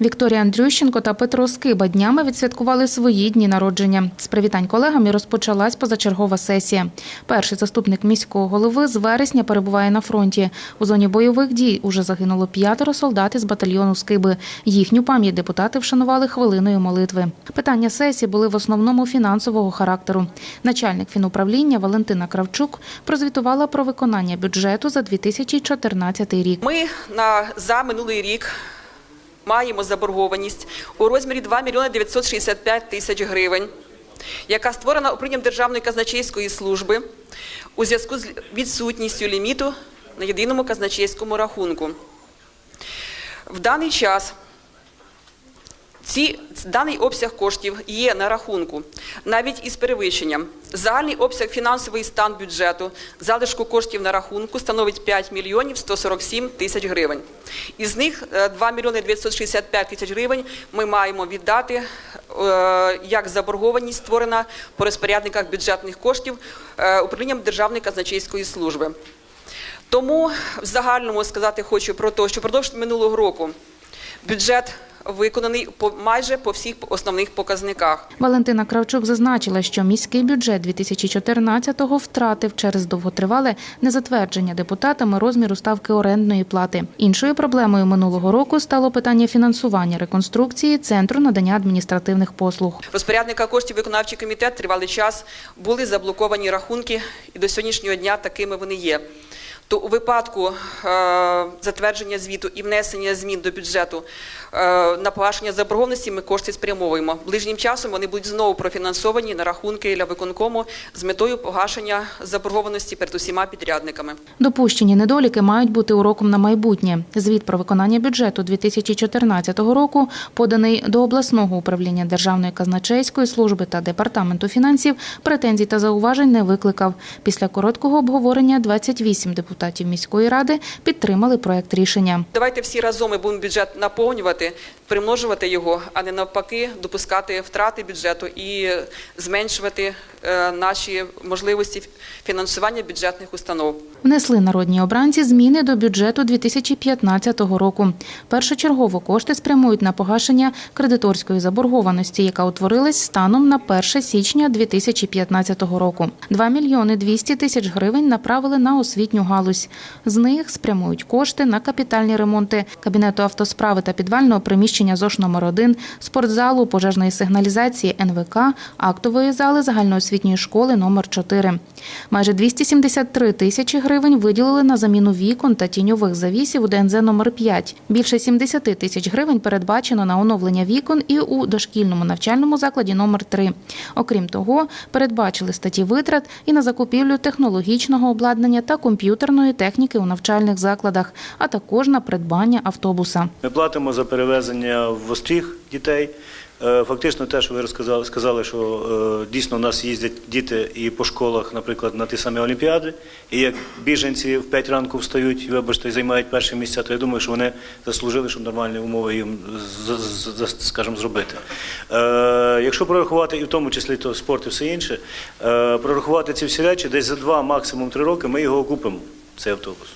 Вікторія Андрющенко та Петро Скиба днями відсвяткували свої дні народження. З привітань колегам і розпочалась позачергова сесія. Перший заступник міського голови з вересня перебуває на фронті. У зоні бойових дій уже загинуло п'ятеро солдат із батальйону Скиби. Їхню пам'ять депутати вшанували хвилиною молитви. Питання сесії були в основному фінансового характеру. Начальник фінуправління Валентина Кравчук прозвітувала про виконання бюджету за 2014 рік. Ми на за минулий рік маємо заборгованість у розмірі 2 мільйони 965 тисяч гривень, яка створена управлінням Державної казначейської служби у зв'язку з відсутністю ліміту на єдиному казначейському рахунку. В даний час ці, даний обсяг коштів є на рахунку навіть із перевищенням. Загальний обсяг фінансовий стан бюджету залишку коштів на рахунку становить 5 мільйонів 147 тисяч гривень. Із них е, 2 мільйони 965 тисяч гривень ми маємо віддати е, як заборгованість створена по розпорядниках бюджетних коштів е, управлінням Державної казначейської служби. Тому в загальному сказати хочу про те, що впродовж минулого року бюджет виконаний по майже по всіх основних показниках. Валентина Кравчук зазначила, що міський бюджет 2014-го втратив через довготривале незатвердження депутатами розміру ставки орендної плати. Іншою проблемою минулого року стало питання фінансування реконструкції центру надання адміністративних послуг. Розпорядника коштів виконавчий комітет тривалий час були заблоковані рахунки, і до сьогоднішнього дня такими вони є. То у випадку е, затвердження звіту і внесення змін до бюджету е, на погашення заборгованості ми кошти спрямовуємо. Ближнім часом вони будуть знову профінансовані на рахунки для виконкому з метою погашення заборгованості перед усіма підрядниками. Допущені недоліки мають бути уроком на майбутнє. Звіт про виконання бюджету 2014 року, поданий до обласного управління Державної казначейської служби та департаменту фінансів, претензій та зауважень не викликав. Після короткого обговорення 28 депутатів міської ради підтримали проект рішення. Давайте всі разом ми будемо бюджет наповнювати, примножувати його, а не навпаки допускати втрати бюджету і зменшувати е, наші можливості фінансування бюджетних установ. Внесли народні обранці зміни до бюджету 2015 року. Першочергово кошти спрямують на погашення кредиторської заборгованості, яка утворилась станом на 1 січня 2015 року. 2 мільйони 200 тисяч гривень направили на освітню галузь. З них спрямують кошти на капітальні ремонти кабінету автосправи та підвального приміщення ЗОШ номер 1 спортзалу, пожежної сигналізації НВК, актової зали загальноосвітньої школи номер 4 Майже 273 тисячі гривень виділили на заміну вікон та тіньових завісів у ДНЗ номер 5 Більше 70 тисяч гривень передбачено на оновлення вікон і у дошкільному навчальному закладі номер 3 Окрім того, передбачили статті витрат і на закупівлю технологічного обладнання та комп'ютерної техніки у навчальних закладах, а також на придбання автобуса. Ми платимо за перевезення в остріг дітей. Е, Фактично, те, що ви розказали, сказали, що е, дійсно у нас їздять діти і по школах, наприклад, на ті самі олімпіади. І як біженці в 5 ранку встають, вибачте, займають перші місця, то я думаю, що вони заслужили, щоб нормальні умови їм, скажімо, зробити. Е, Якщо прорахувати і в тому числі то спорт і все інше, прорахувати ці всі речі, десь за два, максимум три роки ми його окупимо, цей автобус.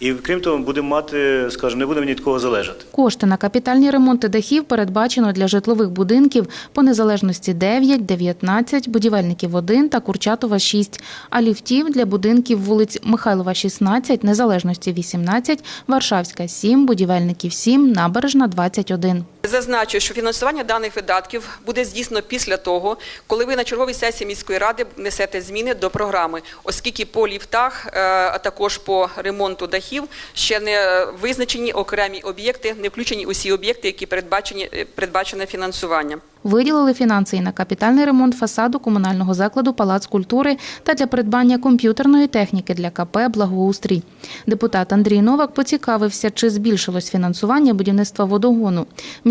І крім того, будемо мати, скажімо, не будемо ні від кого залежати. Кошти на капітальні ремонти дахів передбачено для житлових будинків по незалежності 9, 19, будівельників 1 та Курчатова 6, а ліфтів для будинків вулиць Михайлова 16, незалежності 18, Варшавська 7, будівельників 7, Набережна 21. Зазначу, що фінансування даних видатків буде здійснено після того, коли ви на черговій сесії міської ради внесете зміни до програми, оскільки по ліфтах, е, а також по ремонту дахів ще не визначені окремі об'єкти, не включені усі об'єкти, які передбачені е, передбачене фінансування. Виділили фінанси і на капітальний ремонт фасаду комунального закладу Палац культури та для придбання комп'ютерної техніки для КП Благоустрій. Депутат Андрій Новак поцікавився, чи збільшилось фінансування будівництва водогону.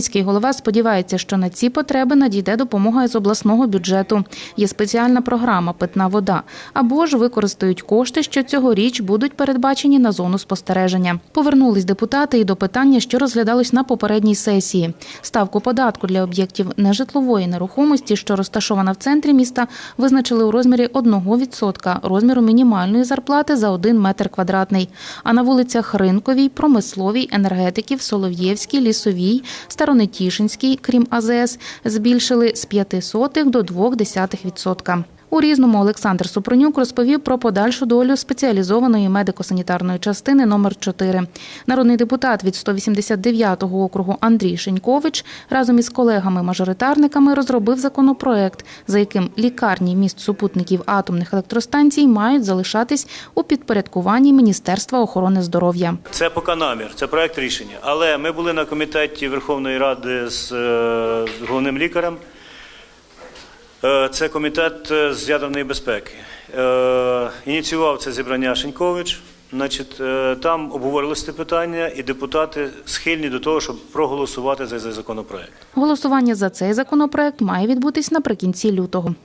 Міський голова сподівається, що на ці потреби надійде допомога з обласного бюджету. Є спеціальна програма Питна вода або ж використають кошти, що цьогоріч будуть передбачені на зону спостереження. Повернулись депутати і до питання, що розглядалось на попередній сесії. Ставку податку для об'єктів нежитлової нерухомості, що розташована в центрі міста, визначили у розмірі 1% розміру мінімальної зарплати за 1 метр квадратний. А на вулицях Ринковій, Промисловій, Енергетиків, Солов'євській, Лісовій, Старонавській, Нетішинський, крім АЗС, збільшили з 0,05 до 0,2%. У різному Олександр Супронюк розповів про подальшу долю спеціалізованої медико-санітарної частини номер 4 Народний депутат від 189-го округу Андрій Шенькович разом із колегами-мажоритарниками розробив законопроект, за яким лікарні міст супутників атомних електростанцій мають залишатись у підпорядкуванні Міністерства охорони здоров'я. Це поки намір, це проект рішення. Але ми були на комітеті Верховної Ради з, е, головним лікарем. Е, Це комітет е, з ядерної безпеки. Е, Ініціював це зібрання Шенькович. Значить, там обговорилися це питання, і депутати схильні до того, щоб проголосувати за цей законопроект. Голосування за цей законопроект має відбутись наприкінці лютого.